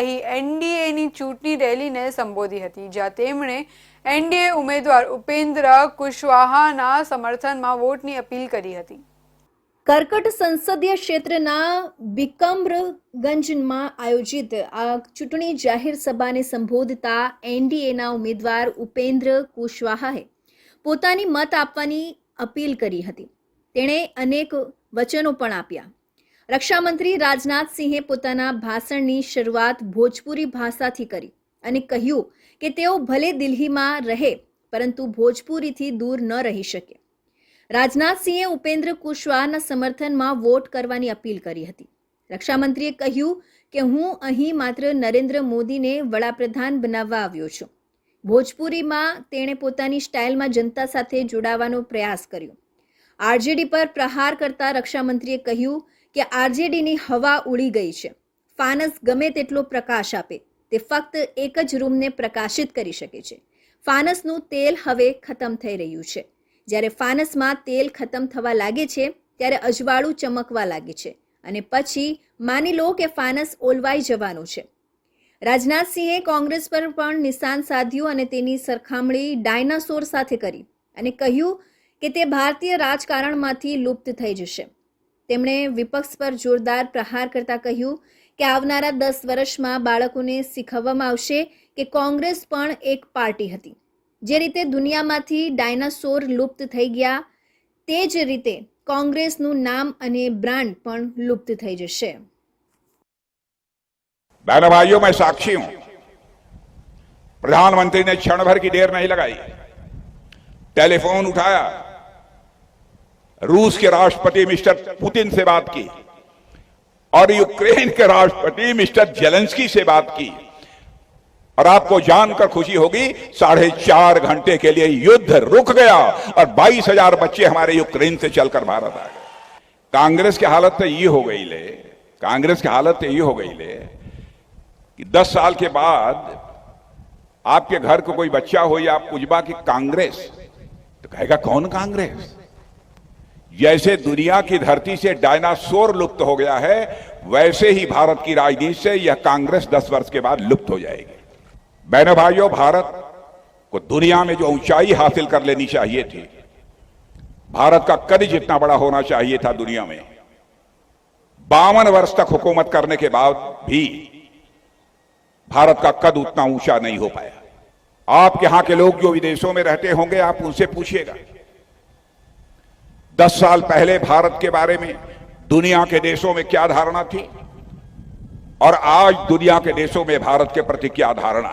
અહીં એનડીએની ચૂંટણી રેલીને સંબોધી હતી, જ્યાં તેમણે એનડીએ ઉમેદવાર ઉપેન્દ્ર કુશવાહાના સમર્થનમાં વોટની અપીલ કરી હતી. કર્કટ સંસદીય ક્ષેત્રના બિકમ્રગંજમાં આયોજિત આ ચૂંટણી જાહેર સભાને સંબોધતા એનડીએના ઉમેદવાર ઉપેન્દ્ર કુશવાહાએ પોતાની મત આપવાની અપીલ કરી હતી. તેણે અનેક વચનો પણ આપ્યા. રક્ષામંત્રી રાજનાથસિંહે પોતાના ભાષણની શરૂઆત ભોજપુરી ભાષાથી કરી અને કહ્યું કે તેઓ ભલે દિલ્હીમાં રહે, પરંતુ ભોજપુરીથી દૂર ન રહી શકે. રાજનાથસિંહે ઉપેન્દ્ર કુશવાહના સમર્થનમાં વોટ કરવાની અપીલ કરી હતી. રક્ષામંત્રીએ કહ્યું કે હું અહીં માત્ર નરેન્દ્ર મોદીને વડાપ્રધાન બનાવવા આવ્યો છું. ભોજપુરીમાં તેણે પોતાની સ્ટાઇલમાં જનતા સાથે જોડાવાનો પ્રયાસ કર્યો. આરજેડી પર પ્રહાર કરતા રક્ષામંત્રીએ કહ્યું કે આરજેડીની હવા ઉડી ગઈ છે. ફાનસ ગમે તેટલો પ્રકાશ આપે, તે ફક્ત એક જ રૂમને પ્રકાશિત કરી શકે છે. ફાનસનું તેલ હવે ખતમ થઈ રહ્યું છે. જ્યારે ફાનસમાં તેલ ખતમ થવા લાગે છે, ત્યારે અજવાળું ચમકવા લાગે છે. અને પછી માની લો કે ફાનસ ઓલવાઈ જવાનું છે. રાજનાથસિંહે કોંગ્રેસ પર પણ નિશાન સાધ્યું અને તેની સરખામણી ડાયનાસોર સાથે કરી અને કહ્યું કે તે ભારતીય રાજકારણમાંથી લુપ્ત થઈ જશે. તેમણે વિપક્ષ પર જોરદાર પ્રહાર કરતા કહ્યું કે આવનારા દસ વર્ષમાં બાળકોને શીખવવામાં આવશે કે કોંગ્રેસ પણ એક પાર્ટી હતી જે રીતે દુનિયામાંથી ડાયનાસોર લુપ્ત થઈ ગયા તે જ રીતે કોંગ્રેસનું નામ અને બ્રાન્ડ પણ લુપ્ત થઈ જશે बहनों भाइयों मैं साक्षी हूं प्रधानमंत्री ने क्षण भर की देर नहीं लगाई टेलीफोन उठाया रूस के राष्ट्रपति मिस्टर पुतिन से बात की, और यूक्रेन के राष्ट्रपति मिस्टर जेलेंस्की से बात की, और आपको जानकर खुशी होगी, साढ़े चार घंटे के लिए युद्ध रुक गया, और बाईस हज़ार बच्चे हमारे यूक्रेन से चलकर भारत आ गए। कांग्रेस की हालत तो ये हो गई ले, कांग्रेस की हालत तो ये हो गई ले, कि दस साल के बाद आपके घर को कोई बच्चा हो या आप पुजबा की कांग्रेस तो कहेगा, कौन कांग्रेस? जैसे दुनिया की धरती से डायनासोर लुप्त हो गया है, वैसे ही भारत की राजनीति से यह कांग्रेस दस वर्ष के बाद लुप्त हो जाएगी। बहनों भाइयों, भारत को दुनिया में जो ऊंचाई हासिल कर लेनी चाहिए थी, भारत का कद जितना बड़ा होना चाहिए था दुनिया में, बावन वर्ष तक हुकूमत करने के बाद भी भारत का कद उतना ऊँचा नहीं हो पाया। आपके यहाँ के लोग जो विदेशों में रहते होंगे, आप उनसे पूछिएगा। दस साल पहले भारत के बारे में दुनिया के देशों में क्या धारणा थी और आज दुनिया के देशों में भारत के प्रति क्या धारणा है